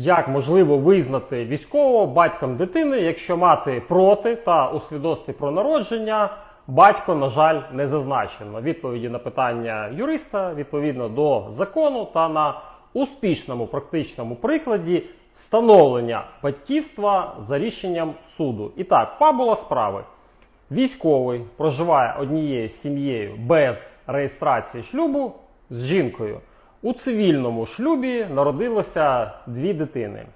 Як можливо визнати військового батьком дитини, якщо мати проти та у свідоцтві про народження батько, на жаль, не зазначено? Відповіді на питання юриста відповідно до закону та на успішному практичному прикладі встановлення батьківства за рішенням суду. І так, фабула справи. Військовий проживає однією сім'єю без реєстрації шлюбу з жінкою. У цивільному шлюбі народилося дві дитини.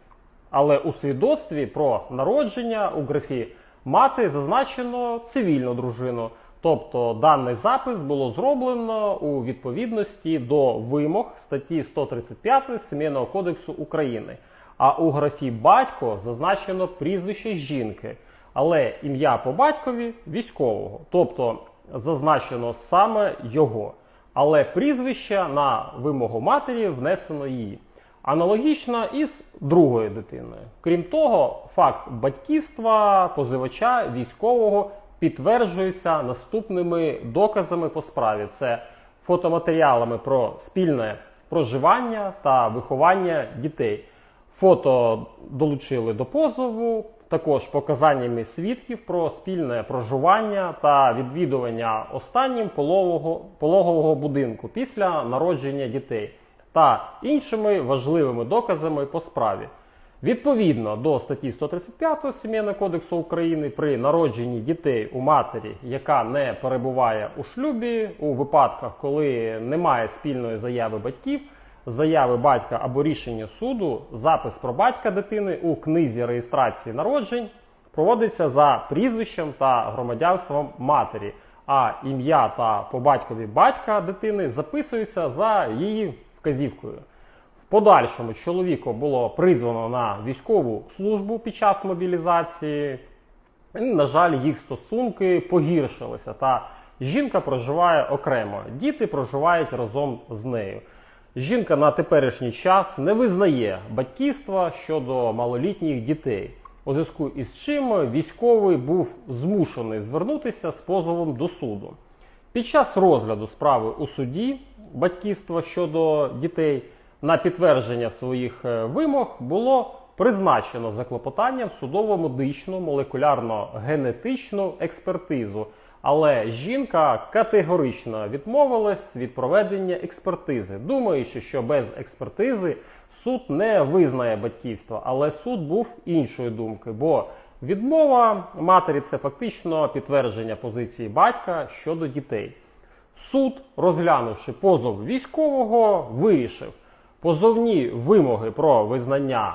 Але у свідоцтві про народження у графі мати зазначено цивільну дружину. Тобто даний запис було зроблено у відповідності до вимог статті 135 Сімейного кодексу України. А у графі батько зазначено прізвище жінки, але ім'я по батькові військового. Тобто зазначено саме його. Але прізвище на вимогу матері внесено її. Аналогічно із другою дитиною. Крім того, факт батьківства позивача військового підтверджується наступними доказами по справі: це фотоматеріалами про спільне проживання та виховання дітей. Фото долучили до позову, також показаннями свідків про спільне проживання та відвідування останнім пологового, пологового будинку після народження дітей та іншими важливими доказами по справі. Відповідно до статті 135 Сімейного кодексу України при народженні дітей у матері, яка не перебуває у шлюбі, у випадках, коли немає спільної заяви батьків, заяви батька або рішення суду, запис про батька дитини у книзі реєстрації народжень проводиться за прізвищем та громадянством матері, а ім'я та по батькові батька дитини записуються за її вказівкою. В подальшому чоловіку було призвано на військову службу під час мобілізації. На жаль, їх стосунки погіршилися, та жінка проживає окремо. Діти проживають разом з нею. Жінка на теперішній час не визнає батьківства щодо малолітніх дітей, у зв'язку із чим військовий був змушений звернутися з позовом до суду. Під час розгляду справи у суді батьківства щодо дітей на підтвердження своїх е, вимог було призначено за клопотанням судово-медичну молекулярно-генетичну експертизу. Але жінка категорично відмовилась від проведення експертизи, думаючи, що без експертизи суд не визнає батьківство. Але суд був іншої думки, бо відмова матері це фактично підтвердження позиції батька щодо дітей. Суд, розглянувши позов військового, вирішив позовні вимоги про визнання